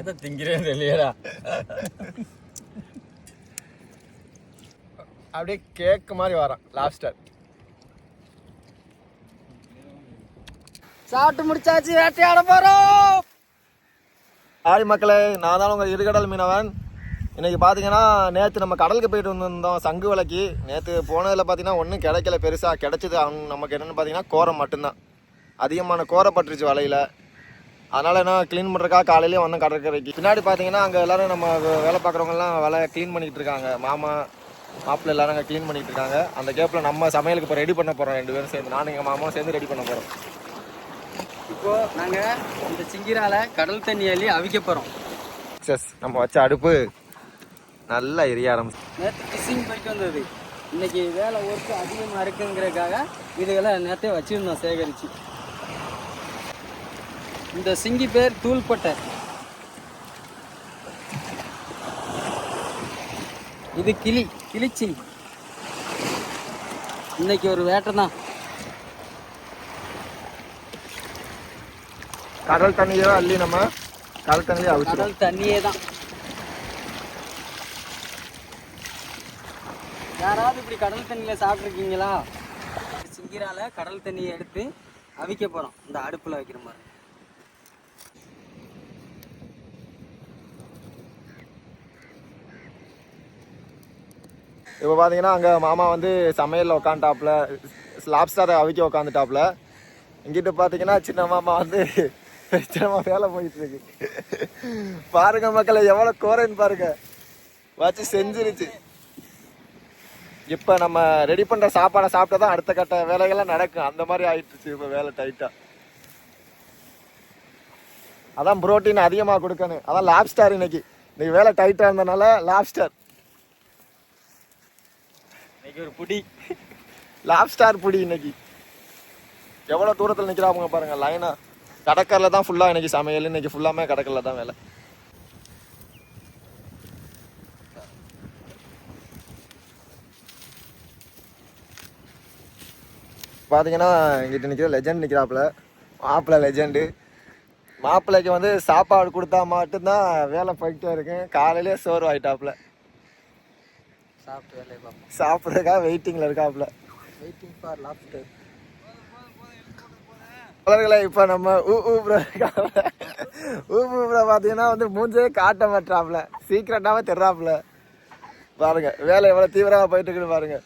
எதை திங்கிறேன்னு தெரியலடா. அப்படியே கேக் மாதிரி வரான் லாப்ஸ்டர் சாப்பிட்டு முடிச்சாச்சு வேட்டையாட போறோம். ஆடி மக்களே நான் தான் உங்கள் இருகடல் மீனவன். இன்னைக்கு பார்த்தீங்கன்னா நேற்று நம்ம கடலுக்கு போயிட்டு வந்திருந்தோம் சங்கு விலைக்கு நேற்று போனதில் பார்த்தீங்கன்னா ஒன்றும் கிடைக்கல பெருசாக கிடைச்சது நமக்கு என்னென்னு பார்த்தீங்கன்னா கோரை மட்டும்தான். அதிகமான கோரை பட்டுருச்சு வலையில். அதனால் என்ன க்ளீன் பண்ணுறக்கா காலையிலேயே வந்தோம் கடற்கரைக்கு. பின்னாடி பார்த்தீங்கன்னா அங்கே எல்லாரும் நம்ம வேலை பார்க்குறவங்கலாம் வேலை க்ளீன் பண்ணிக்கிட்டு இருக்காங்க. மாமா மாப்பிள்ளை எல்லாரும் அங்கே க்ளீன் பண்ணிக்கிட்டு இருக்காங்க. அந்த கேப்பில் நம்ம சமையலுக்கு இப்போ ரெடி பண்ண போகிறோம் ரெண்டு பேரும் சேர்ந்து. நானும் எங்கள் மாமாவும் சேர்ந்து ரெடி பண்ண போகிறோம் இப்போ நாங்க இந்த சிங்கிரால கடல் தண்ணி அள்ளி அவிக்க போறோம். சஸ் நம்ம வச்ச அடுப்பு. நல்லா எரிய ஆரம்பிச்சு நேற்று ஃபிஷிங் போயிட்டு வந்தது. இன்னைக்கு வேலை ஒர்க்கு அதிகமாக இருக்குங்கிறதுக்காக இதுகளை நேற்றே வச்சிருந்தோம் சேகரிச்சு. இந்த சிங்கி பேர் தூள்பட்டை. இது கிளி கிளிச்சிங்கி இன்னைக்கு ஒரு வேட்டை தான் கடல் தண்ணியோ அள்ளி நம்ம கடல் தண்ணியே கடல் தண்ணியே தான் யாராவது இப்படி கடல் தண்ணியில சாப்பிட்ருக்கீங்களா சிங்கிரால கடல் தண்ணியை எடுத்து அவிக்க போகிறோம் இந்த அடுப்புல வைக்கிற மாதிரி. இப்போ பார்த்தீங்கன்னா அங்கே மாமா வந்து சமையலில் உட்காந்துட்டாப்புல லாப்ஸ்டாரை அவிக்க உட்காந்துட்டாப்புல இங்கிட்டு பார்த்தீங்கன்னா சின்ன மாமா வந்து சின்னமா வேலை போயிட்டு இருக்கு பாருங்க மக்களை எவ்வளோ கோரைன்னு பாருங்க. வச்சு செஞ்சிருச்சு. இப்போ நம்ம ரெடி பண்ணுற சாப்பாடை சாப்பிட்டா தான் அடுத்த கட்ட வேலைகள்லாம் நடக்கும். அந்த மாதிரி ஆயிட்டுச்சு இப்போ வேலை டைட்டாக அதான் புரோட்டீன் அதிகமாக கொடுக்கணும். அதான் லாப்ஸ்டார் இன்னைக்கு. இன்னைக்கு வேலை டைட்டாக இருந்தனால லாப்ஸ்டார் இன்னைக்கு ஒரு புடி. லாப்ஸ்டார் புடி இன்னைக்கு. எவ்வளோ தூரத்தில் நிற்கிறாங்க பாருங்க லைனா கடற்கரில் தான் ஃபுல்லாக இன்னைக்கு சமையல். இன்னைக்கு ஃபுல்லாமே கடற்கரில் தான் வேலை. பார்த்தீங்கன்னா இங்கிட்ட நிற்கிற லெஜெண்ட் நிற்கிறாப்புல மாப்பிள்ளை லெஜெண்டு மாப்பிள்ளைக்கு வந்து சாப்பாடு கொடுத்தா மட்டும்தான் வேலை போய்கிட்டே இருக்கேன் காலையிலே சோறு ஆகிட்டாப்புல சாப்பிட்டு வேலையை பார்ப்போம் சாப்பிட்றதுக்காக வெயிட்டிங்கில் இருக்காப்புல. வெயிட்டிங் ஃபார் லாப்டர் அவர்களை இப்போ நம்ம ஊ ஊப்புற ஊ ஊப்புற பார்த்தீங்கன்னா வந்து மூஞ்சே காட்ட மாட்டாப்புல சீக்கிரட்டாகவே தெர்றாப்புல. பாருங்க வேலை எவ்வளோ தீவிரமாக போயிட்டு இருக்குன்னு பாருங்கள்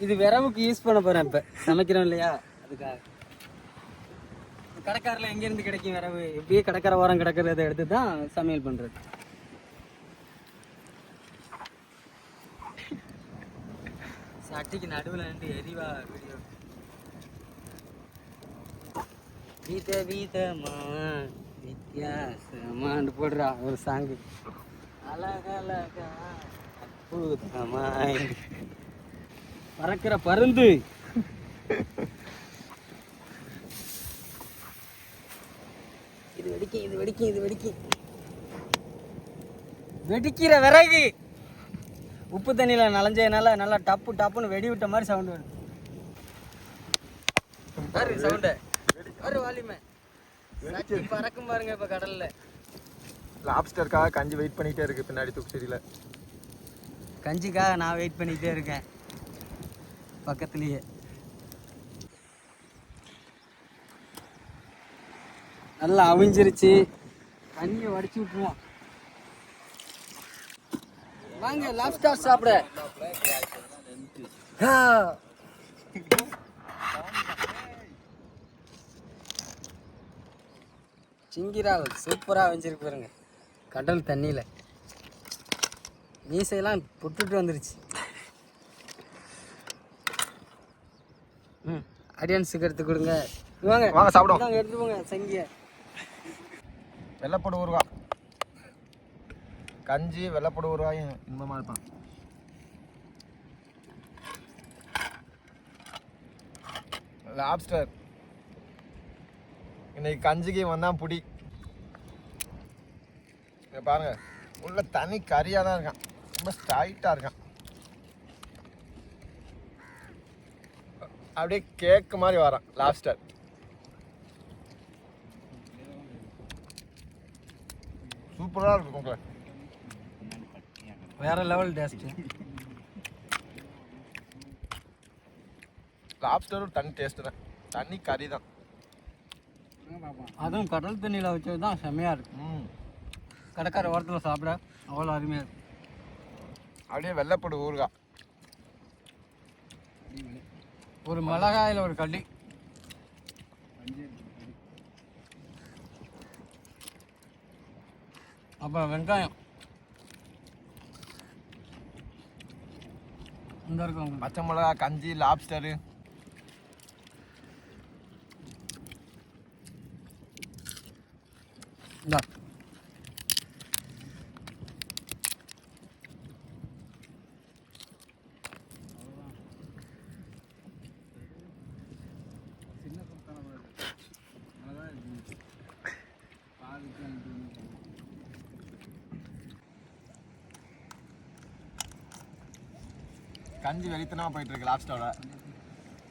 இது விரவுக்கு யூஸ் பண்ண போறேன் இப்ப. சமைக்கிறோம் இல்லையா? அதுக்காக. கடைக்காரில் எங்கேருந்து கிடைக்கும் விரவு எப்படியே கடற்கரை ஓரம் கிடக்கிறத எடுத்து தான் சமையல் பண்ணுறது சட்டிக்கு நடுவில் நின்று எரிவா வீடியோ வீத வீதமா வித்தியாசமான்னு போடுறா ஒரு சாங்கு அழகழகா அற்புதமாய். பறக்கிற பருந்து. இது வெடிக்கும் இது வெடிக்கும் இது வெடிக்கும் வெடிக்கிற விறகு. உப்பு தண்ணியில நனைஞ்சதுனால நல்லா டப்பு டப்புன்னு வெடி விட்ட மாதிரி சவுண்ட் வருது. பாரு சவுண்ட வாலிமை சட்டி பறக்கும் பாருங்க இப்ப கடல்ல. லாப்ஸ்டருக்காக கஞ்சி வெயிட் பண்ணிகிட்டே இருக்கு பின்னாடி தூக்குச்செடியில் கஞ்சிக்காக நான் வெயிட் பண்ணிக்கிட்டே இருக்கேன். பக்கத்துலேயே. நல்லா அவிஞ்சிருச்சு. தண்ணியை வடிச்சு விட்டுருவோம். வாங்க லாப்ஸ்டார் சாப்பிட. சிங்கிரால் சூப்பராக அவிஞ்சிருக்கு பாருங்க. கடல் தண்ணியில். மீசையெல்லாம் புட்டுட்டு வந்துருச்சு. ம் ஆடியன்ஸுக்கு எடுத்து கொடுங்க. வாங்க. வாங்க சாப்பிடுவோம். எடுத்து போங்க சங்கிய. வெள்ளைப்படு ஊறுகா கஞ்சி வெள்ளைப்படு ஊறுகாயும் இன்பமாக இருப்பான் லாப்ஸ்டர் இன்னைக்கு கஞ்சிக்கு வந்தான் புடி. பாருங்க. உள்ள தனி கறியாக தான் இருக்கான். ரொம்ப ஸ்ட்ரைட்டாக இருக்கான். அப்படியே கேக்கு மாதிரி வரான் லாப்ஸ்டர் சூப்பராக இருக்கும் வேற லெவல் டேஸ்ட்டு லாப்ஸ்டரும் தனி டேஸ்ட்டு தான். தனி கறி தான். அதுவும் கடல் தண்ணியில் வச்சது தான் செம்மையாக இருக்கும் ம். கடற்கரை ஓரத்தில் சாப்பிட அவ்வளோ அருமையாக இருக்கும் அப்படியே வெள்ளைப்படு ஊறுகாய். ஒரு மிளகாயில் ஒரு கள்ளி அப்புறம் வெங்காயம். இந்த இருக்கும் பச்சை மிளகா கஞ்சி லாப்ஸ்டரு இந்தா. கஞ்சி வெறித்தனமாக போயிட்டு இருக்கு லாப்ஸ்டரோட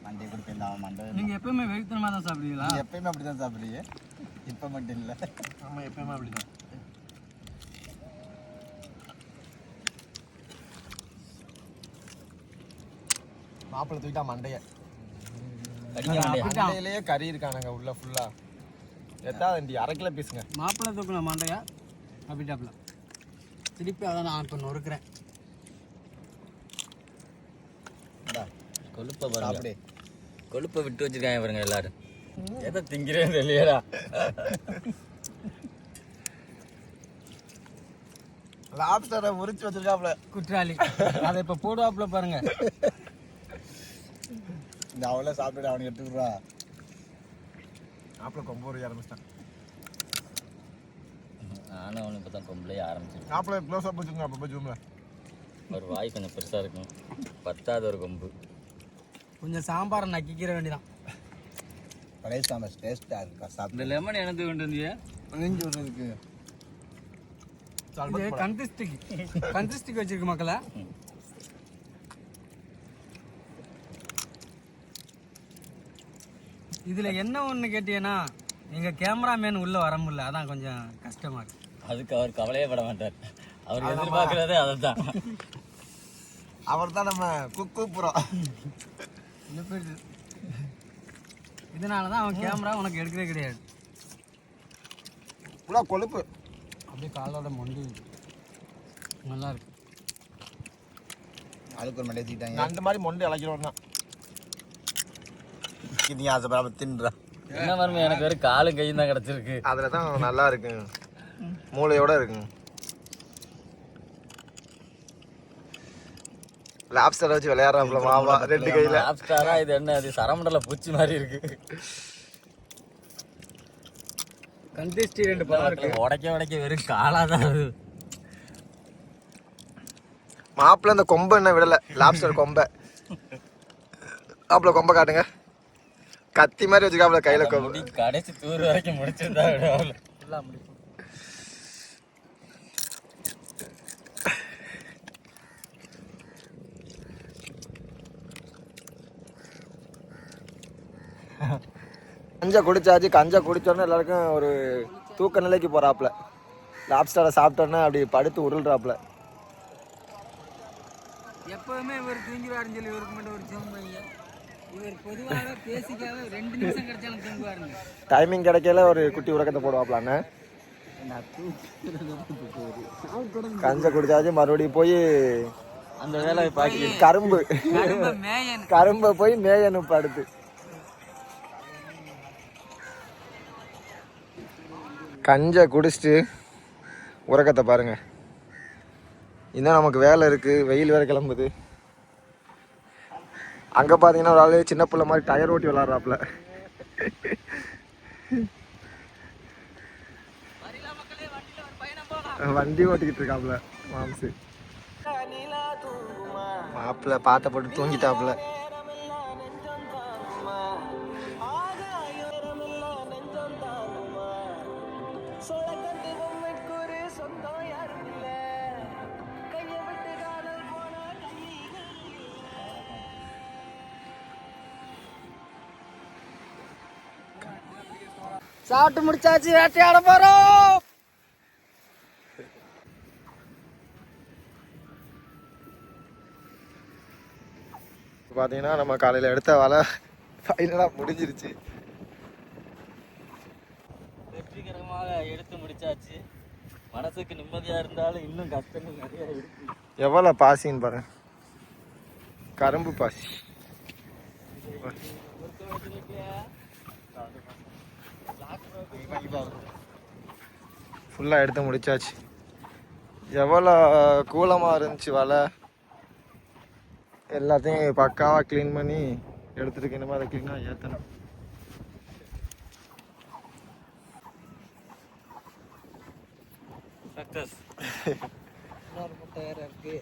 மண்டை கொடுத்துருந்தான் மண்டை. நீங்கள் எப்பவுமே வெறித்தனமாக தான் சாப்பிடுவீங்களா நீ எப்பயுமே அப்படி தான் சாப்பிட்றீங்க? இப்போ மட்டும் இல்லை. ஆமாம் எப்பயுமே அப்படி தான் மாப்பிள்ளை தூக்கிட்டா மண்டைய. மண்டையிலேயே கறி இருக்கானுங்க உள்ள ஃபுல்லா எத்தாதண்டி அரை கிலோ பீஸுங்க மாப்பிள்ளை தூக்குன மாண்டையா அப்படிட்டாப்புல திருப்பி அதை நான் இப்போ நொறுக்கிறேன். கொழுப்பை பாருங்க. கொழுப்பை விட்டு வச்சிருக்காங்க பாருங்க எல்லாரும். எதை திங்கிறேன்னு தெரியலடா லாப்ஸ்டரை முறிச்சு வச்சிருக்காப்ல. குற்றாலி. அதை இப்போ போடுவாப்புல பாருங்க. இந்த அவ்வளோ சாப்பிட்டு அவனுக்கு எடுத்துக்கிறா மாப்பிள்ளை கொம்பு உரிய ஆரம்பிச்சிட்டான். நானும் அவனுக்கு இப்போ தான் கொம்பளையே ஆரம்பிச்சிருக்கேன். மாப்பிள்ளை க்ளோஸ் அப் வச்சுருங்க அப்போ ஜூம்ல ஒரு வாய் கொஞ்சம் பெருசாக இருக்கும். பத்தாத ஒரு கொம்பு. கொஞ்சம் சாம்பாரை நக்கிக்கிற வேண்டியதான் பழைய சாம்பார் டேஸ்ட்டாக இருக்கா? இந்த சாப்பிட்டு லெமன் எனக்கு கொண்டு வந்தியா நெஞ்சு விடுறதுக்கு இது கன்சிஸ்டிக் கன்சிஸ்டிக் வச்சிருக்கு மக்களை. இதுல என்ன ஒண்ணு கேட்டீங்கன்னா எங்க கேமராமேன் உள்ள வர முடியல. அதான் கொஞ்சம் கஷ்டமா இருக்கு. அதுக்கு அவர் கவலையே பட மாட்டார். அவர் எதிர்பார்க்கறதே அதை தான் அவர் தான் நம்ம குக்கு பேர் இதனால தான் அவன் கேமரா உனக்கு எடுக்கவே கிடையாது. ஃபுல்லாக கொழுப்பு. அப்படியே காலோட மொண்டி. நல்லா இருக்கு. அதுக்கு ஒரு மண்டை தீட்டாங்க நண்டு மாதிரி மொண்டு இழைக்கிறோம் தான் நீ ஆசைப்படாம தின்றா. என்ன மருமை எனக்கு வெறும் காலும் கையும் தான் கிடச்சிருக்கு. அதில் தான் நல்லா இருக்கு. மூளையோட இருக்குங்க லாப்ஸ்டர் வச்சு விளையாடுறாப்புல மாமா ரெண்டு கையில. லாப்ஸ்டாரா இது என்ன அது சரமண்டல பூச்சி மாதிரி இருக்கு. கண்டிஸ்டி ரெண்டு பழம் இருக்கு. உடைக்க உடைக்க வெறும் காலா தான் அது மாப்பிள்ள இந்த கொம்பை என்ன விடல லாப்ஸ்டர் கொம்பை. மாப்பிள்ள கொம்பை காட்டுங்க. கத்தி மாதிரி வச்சுக்காப்புல கையில கொம்பு. முடி கடைசி தூர் வரைக்கும் முடிச்சிருந்தா விட ஃபுல்லாக கஞ்சா குடிச்சாச்சு. கஞ்சா குடிச்சோடனே எல்லாருக்கும் ஒரு தூக்க நிலைக்கு போறாப்புல. லாப்ஸ்டரை சாப்பிட்டோன்னே அப்படி படுத்து உருள்றாப்புல. எப்பவுமே இவர் தூங்கிடுவாருன்னு சொல்லி இவருக்கு மட்டும் ஒரு சோம்பைங்க இவர் பொதுவாக பேசிக்காக ரெண்டு நிமிஷம் கிடைச்சாலும் தூங்குவாருங்க. டைமிங் கிடைக்கல ஒரு குட்டி உறக்கத்தை போடுவாப்லான்னு கஞ்சா குடிச்சாச்சு மறுபடியும் போய் அந்த வேலை பாக்கி கரும்பு. கரும்பை போய் மேயணும் படுத்து. கஞ்சை குடிச்சிட்டு உறக்கத்தை பாருங்க. இன்னும் நமக்கு வேலை இருக்கு வெயில் வேற கிளம்புது. அங்க பாத்தீங்கன்னா ஒரு ஆளு சின்ன பிள்ளை மாதிரி டயர் ஓட்டி விளாட்றாப்புல வண்டி ஓட்டிக்கிட்டு இருக்காப்புல மாம்சு. மாப்பிள்ள பாத்த போட்டு தூங்கிட்டாப்புல. சாப்பிட்டு முடிச்சாச்சு வேட்டையாட போறோம். பார்த்தீங்கன்னா நம்ம காலையில் எடுத்த வலை ஃபைனலாக முடிஞ்சிருச்சு. வெற்றிகரமாக எடுத்து முடிச்சாச்சு. மனசுக்கு நிம்மதியா இருந்தாலும் இன்னும் கஷ்டங்கள் நிறைய இருக்கு. எவ்வளோ பாசின்னு பாரு. கரும்பு பாசி. ஃபுல்லாக எடுத்து முடிச்சாச்சு. எவ்வளோ கூலமாக இருந்துச்சு வலை? எல்லாத்தையும் பக்காவாக க்ளீன் பண்ணி எடுத்துட்டு இனிமேல் அதை க்ளீனாக ஏற்றணும் சக்சஸ் இன்னொரு முட்டை வேற இருக்கு.